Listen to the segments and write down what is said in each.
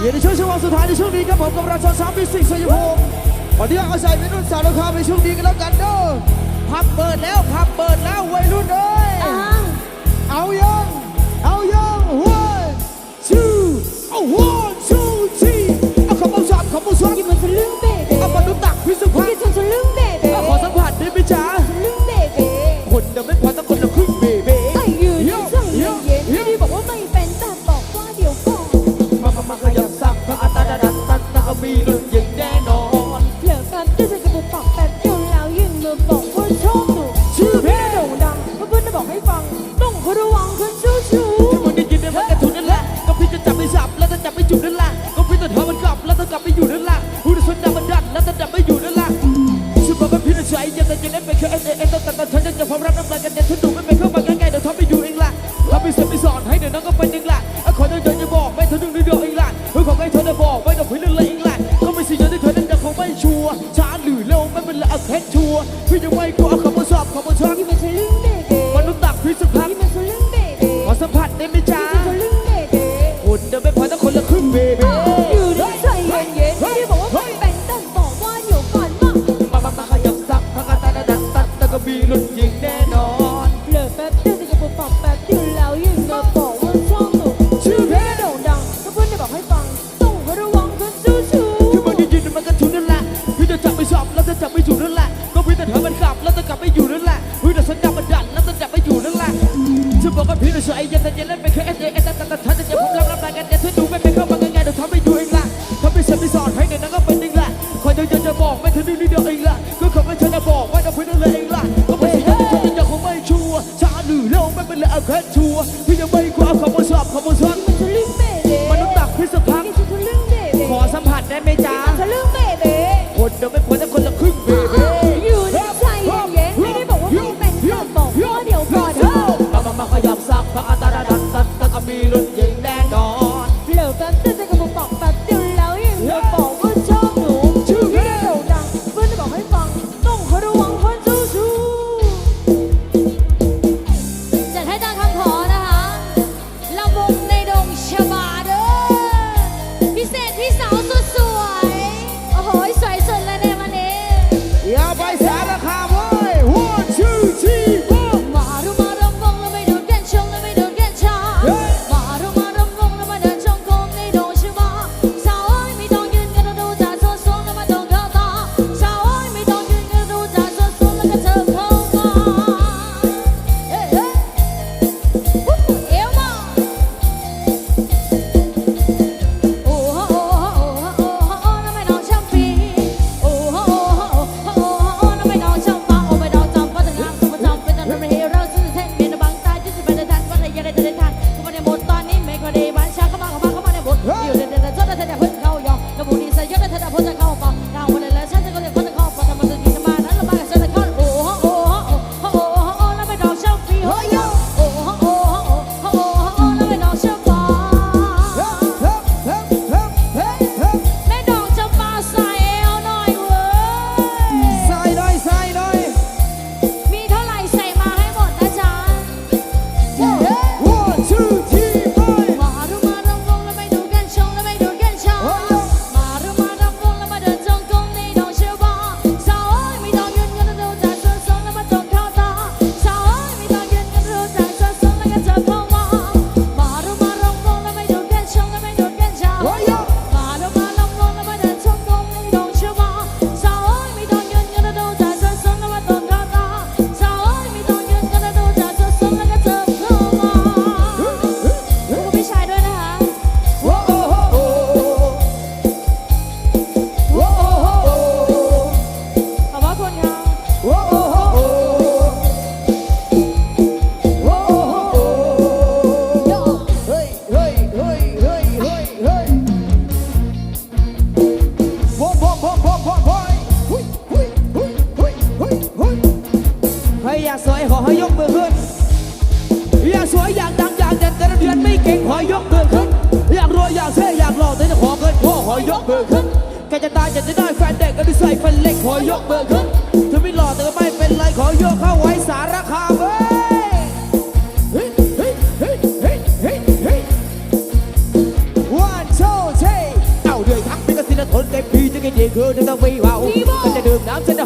อยู่ในช่วงช่วงสุดท้ายในช่วงนี้ครับผมกับราชอนสามมิสิกสยภูมิวันนี้เอาศัยเปรุ่นสาวราคาไปช่วงนี้กันแล้วกันเด้อพับเปิดแล้วพับเปิดแล้ววัยรุ่นเอ้ยเอายังเอายัง one two เอ one two three เอาขบวนสามขบวนสามเอามาดูตักพิสุภาพ พี่จะไว้กลัาขบวนสอบขบวนช็อต You must a little baby. มนุษย์ตักพี่สักพัก You must a little baby. ขอสัมผัสได้ไหมจ๊ะ You must a little baby. คุเดินไม่พอต้องคนละครึ่งเบบี อยู่ด้วยใจเย็นๆที่บอกว่าไม่เป็นต้องบอกว่าอยู่ก่อนมา มามามาขยับซักพักันตาดัดตัดตะกบีหลุดยิงแน่ ทั้งคนละครึ่งเว ให้ยกมือขึ้น อยากสวยอยากดังอยากเด่นแต่เดือนไม่เก่งขอยกมือขึ้น อยากรวยอยากเท่อยากหล่อแต่จะขอเงินพ่อขอยกมือขึ้นแกจะตายจะจะได้แฟนเด็กก็ได้ใส่แฟนเล็กขอยกมือขึ้นถึงไม่หล่อแต่ก็ไม่เป็นไรขอยกเข้าไว้สารคามเว้ยวันโชว์เเต่าเดือยทักเป็นกสินทนเต็มที่จะกินดีคือจะต้องมีเบาจะดื่มน้ำจะ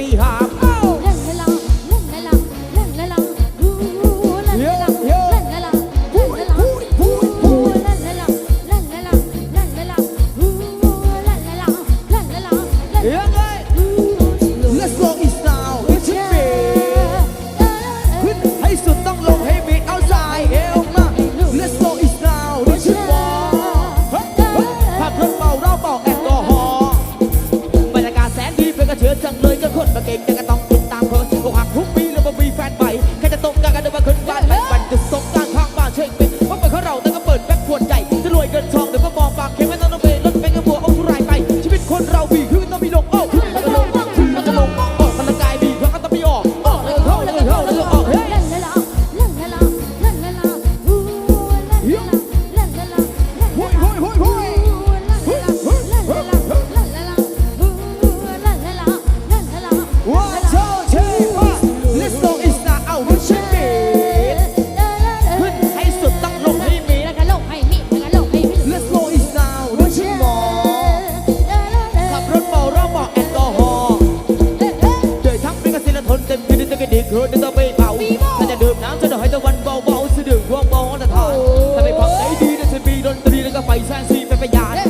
ปีหา ป็นพยานเราจะเดิ